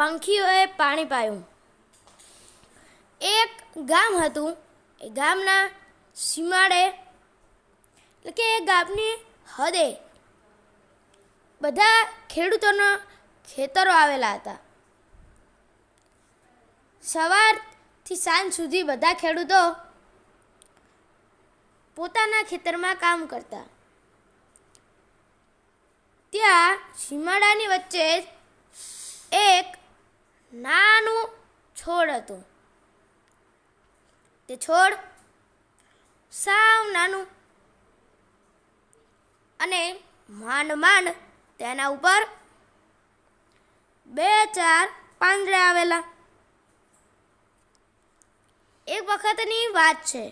પંખીઓએ પાણી પાયું. એક ગામ હતું. એ ગામના સીમાડે, એટલે કે એ ગામની હદે બધા ખેડૂતોના ખેતરો આવેલા હતા. સવારથી સાંજ સુધી બધા ખેડૂતો પોતાના ખેતરમાં કામ કરતા. ત્યાં સીમાડાની વચ્ચે એક નાનું છોડ હતું. તે છોડ સાવ નાનું અને માંડ માંડ તેના ઉપર બે ચાર પાંદડા આવેલા. એક વખતની વાત છે.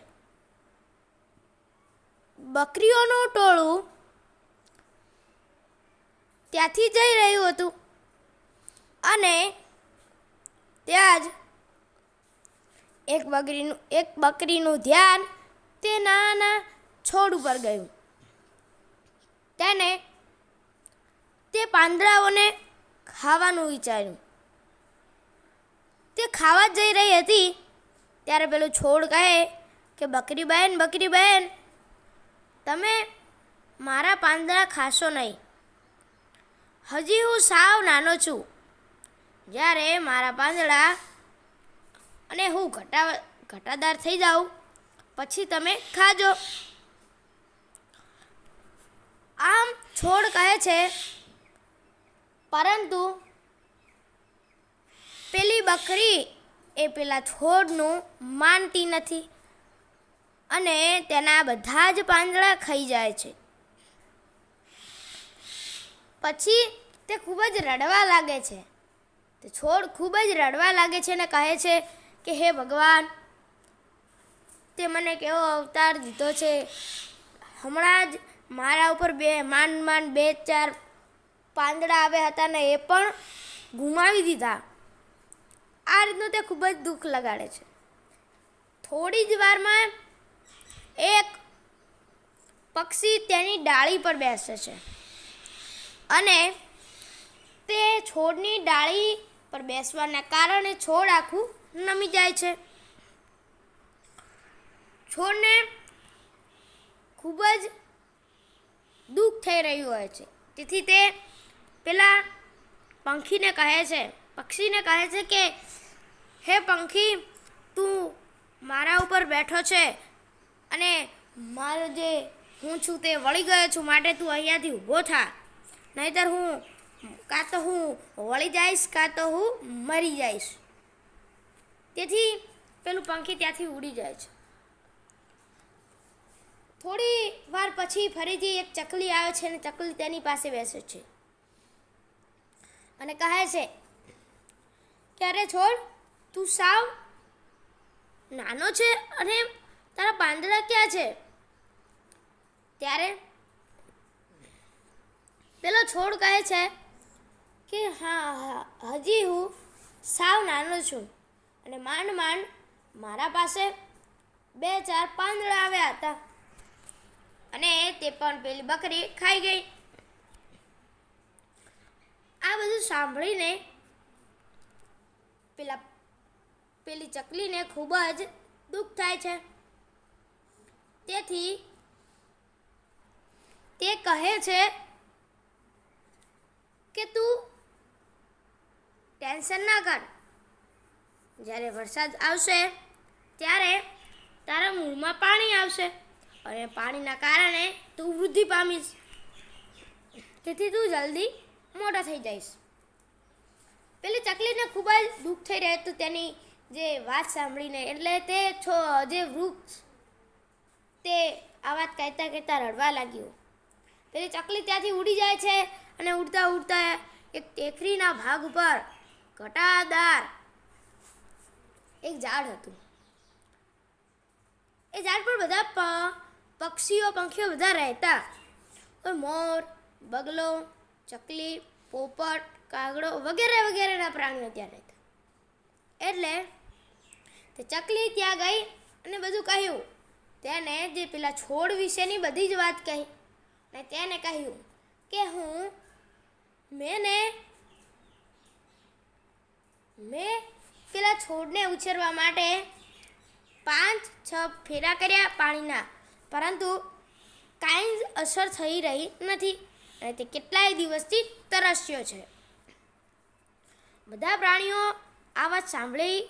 બકરીઓનું ટોળું ત્યાંથી જઈ રહ્યું હતું અને ત્યાં જ એક બકરીનું એક બકરીનું ધ્યાન તે નાના છોડ ઉપર ગયું. તેને તે પાંદડાઓને ખાવાનું વિચાર્યું. તે ખાવા જઈ રહી હતી ત્યારે પેલું છોડ કહે કે બકરી બહેન બકરી બહેન તમે મારા પાંદડા ખાશો નહીં. હજી હું સાવ નાનો છું. જ્યારે મારા પાંદડા અને હું ઘટા ઘટાદાર થઈ જાઉં, પછી તમે ખાજો. આમ છોડ કહે છે, પરંતુ પેલી બકરી એ પેલા છોડનું માનતી નથી અને તેના બધા જ પાંદડા ખાઈ જાય છે. પછી તે ખૂબ જ રડવા લાગે છે. તે છોડ ખૂબ જ રડવા લાગે છે અને કહે છે કે, હે ભગવાન, તે મને કેવો અવતાર દીધો છે. હમણાં જ મારા ઉપર બે માંડ માંડ બે ચાર પાંદડા આવ્યા હતા ને એ પણ ગુમાવી દીધા. આ રીતનું તે ખૂબ જ દુઃખ લગાડે છે. થોડી જ વારમાં એક પક્ષી તેની ડાળી પર બેસે છે. અને તે છોડની ડાળી પર બેસવાના કારણે છોડ આખું નમી જાય છે. છોડને ખૂબ જ દુઃખ થઈ રહ્યું હોય છે. તેથી તે પેલા પંખીને કહે છે, પક્ષીને કહે છે કે, હે પંખી, તું મારા ઉપર બેઠો છે અને મારો જે હું છું તે વળી ગયો છું માટે તું અહીંયાથી ઊભો થા. નહીતર હું કાં તો હું વળી જઈશ, કાં તો હું મરી જઈશ. તેથી પેલું પંખી ત્યાંથી ઉડી જાય છે. થોડી વાર પછી ફરીથી એક ચકલી આવે છે અને ચકલી તેની પાસે બેસે છે. અને કહે છે કે અરે છોડ, તું સાવ નાનો છે અને તારા પાંદડા ક્યાં છે? ત્યારે પેલો છોડ કહે છે કે હા હજી હું સાવ નાનો છું. અને માંડ માંડ મારા પાસે બે ચાર પાંદડા આવ્યા હતા. અને તે પણ પેલી બકરી ખાઈ ગઈ. આ બધું સાંભળીને પેલા, પેલી ચકલીને ખૂબ જ દુઃખ થાય છે. તેથી તે કહે છે કે તું ટેન્શન ના કર. જ્યારે વરસાદ આવશે, ત્યારે તારા મૂળમાં પાણી આવશે અને પાણીના કારણે તું વૃદ્ધિ પામીશ. તેથી તું જલ્દી મોટા થઈ જઈશ. પેલી ચકલીને ખૂબ જ દુઃખ થઈ રહ્યું હતું તેની જે વાત સાંભળીને, એટલે તે છો, જે વૃક્ષ તે આ વાત કહેતા કહેતા રડવા લાગ્યું. પેલી ચકલી ત્યાંથી ઉડી જાય છે અને ઉડતા ઉડતા એક ટેકરીના ભાગ ઉપર ઘટાદાર. એક ઝાડ હતું. એ ઝાડ પર બધા પક્ષીઓ, પંખીઓ બધા રહેતા. કોઈ મોર, બગલો, ચકલી, પોપટ, કાગડો વગેરે વગેરેના પ્રાણીઓ ત્યાં રહેતા. એટલે તે ચકલી ત્યાં ગઈ અને બધું કહ્યું. તેને જે પેલા છોડ વિશેની બધી જ વાત કહી. અને તેને કહ્યું કે હું મેં ને મેં પેલા છોડને ઉછેરવા માટે પાંચ, છ ફેરા કર્યા પાણીના. પરંતુ કાંઈ જ અસર થઈ રહી નથી અને તે કેટલાય દિવસથી તરસ્યો છે. બધા પ્રાણીઓ આ વાત સાંભળી,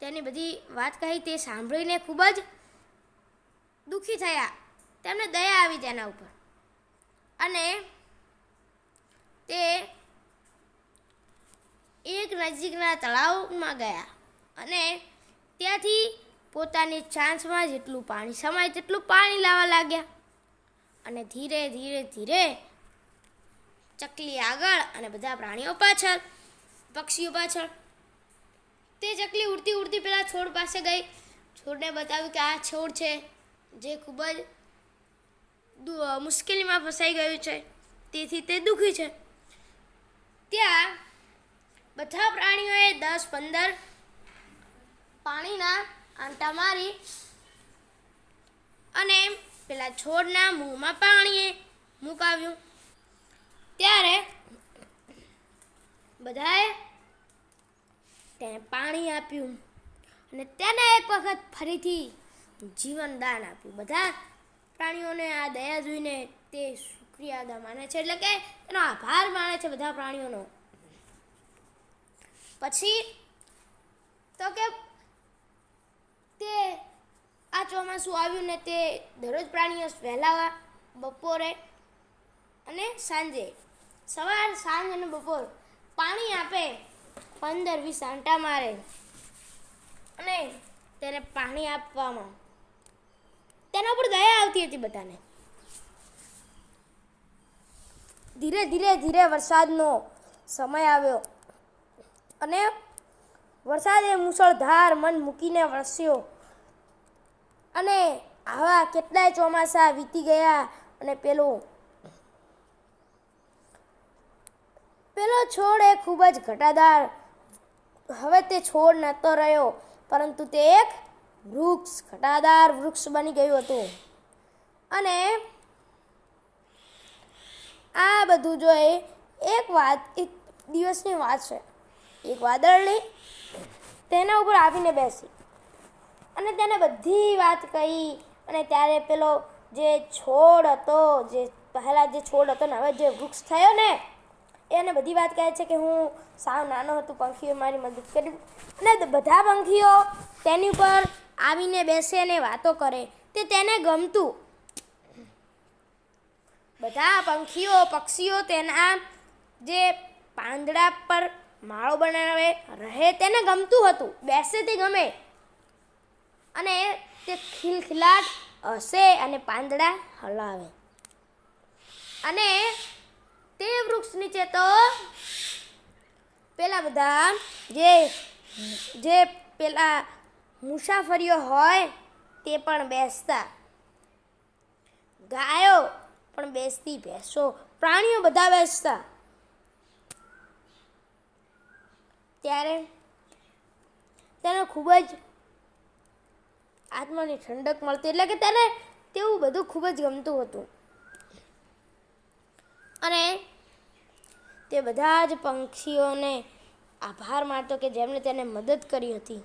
તેની બધી વાત કહી તે સાંભળીને ખૂબ જ દુઃખી થયા. તેમને દયા આવી તેના ઉપર. અને તે એક નજીકના તળાવમાં ગયા અને ત્યાંથી પોતાની ચાંચમાં જેટલું પાણી સમાય તેટલું પાણી લાવવા લાગ્યા. અને ધીરે ધીરે ધીરે ચકલી આગળ અને બધા પ્રાણીઓ પાછળ, પક્ષીઓ પાછળ. તે ચકલી ઉડતી ઉડતી પહેલાં છોડ પાસે ગઈ. છોડને બતાવ્યું કે આ છોડ છે જે ખૂબ જ મુશ્કેલીમાં ફસાઈ ગયું છે. તેથી તે દુઃખી છે. ત્યાં બધા પ્રાણીઓએ દસ, પંદર પાણીના આંટા મારી અને પેલા છોડના મોંમાં પાણીએ મુકાવ્યું. ત્યારે બધાએ તેને પાણી આપ્યું અને તેને એક વખત ફરીથી જીવનદાન આપ્યું. બધા પ્રાણીઓને આ દયા જોઈને તે શુક્રિયા અદા માને છે. એટલે કે એનો આભાર માને છે બધા પ્રાણીઓનો. પછી તો કે તે આ ચોમાસું આવ્યું ને તે દરરોજ પ્રાણીઓ વહેલા બપોરે અને સાંજે. સવાર, સાંજ અને બપોર પાણી આપે, પંદર વીસ આંટા મારે અને તેને પાણી આપવામાં. તેના ઉપર દયા આવતી હતી બધાને. ધીરે ધીરે ધીરે વરસાદનો સમય આવ્યો. અને વરસાદે મુસળધાર મન મૂકીને વરસ્યો. અને આવા કેટલાય ચોમાસા વીતી ગયા અને પેલો પેલો છોડ એ ખૂબ જ ઘટાદાર. હવે તે છોડ નહોતો રહ્યો, પરંતુ તે એક વૃક્ષ, ઘટાદાર વૃક્ષ બની ગયું હતું. અને આ બધું જોઈ એક વાત, એક દિવસની વાત છે. એક વાદળની તેના ઉપર આવીને બેસી. અને તેને બધી વાત કહી, અને ત્યારે પેલો જે છોડ હતો, જે પહેલાં જે છોડ હતો ને, હવે જે વૃક્ષ થયો ને, એને બધી વાત કહે છે કે હું સાવ નાનો હતો, પંખીઓ મારી મદદ કરી. અને બધા પંખીઓ તેની ઉપર આવીને બેસે અને વાતો કરે. તે તેને ગમતું. બધા પંખીઓ, પક્ષીઓ તેના જે પાંદડા પર માળો બનાવે, રહે તેને ગમતું હતું, બેસે તે ગમે. અને તે ખિલખિલાટ હસે અને પાંદડા હલાવે. અને તે વૃક્ષ નીચે તો પેલા બધા જે જે પેલા મુસાફરીઓ હોય તે પણ બેસતા. ગાયો પણ બેસતી ભેંસો પ્રાણીઓ બધા બેસતા. ત્યારે તેને ખૂબ જ આત્માની ઠંડક મળતી એટલે કે તેને તેવું બધું ખૂબ જ ગમતું હતું. અને તે બધા જ પંખીઓને આભાર માનતો કે જેમણે તેને મદદ કરી હતી.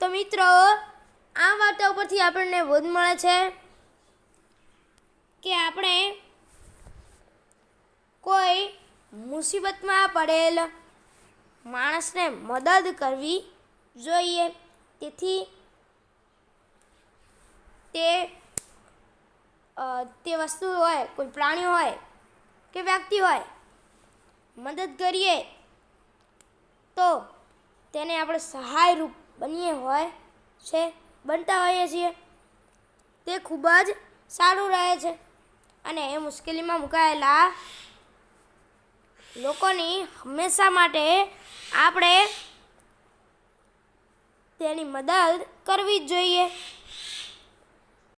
તો મિત્રો, આ વાર્તા ઉપરથી આપણને બોધ મળે છે કે આપણે કોઈ મુસીબતમાં પડેલ માણસને મદદ કરવી જોઈએ. તેથી તે તે વસ્તુ હોય, કોઈ પ્રાણી હોય કે વ્યક્તિ હોય, મદદ કરીએ તો તેને આપણે સહાયરૂપ બનીએ હોય છે, બનતા હોઈએ છીએ. તે ખૂબ જ સારું રહે છે. અને એ મુશ્કેલીમાં મુકાયેલા લોકોની હંમેશા માટે આપણે તેની મદદ કરવી જ જોઈએ.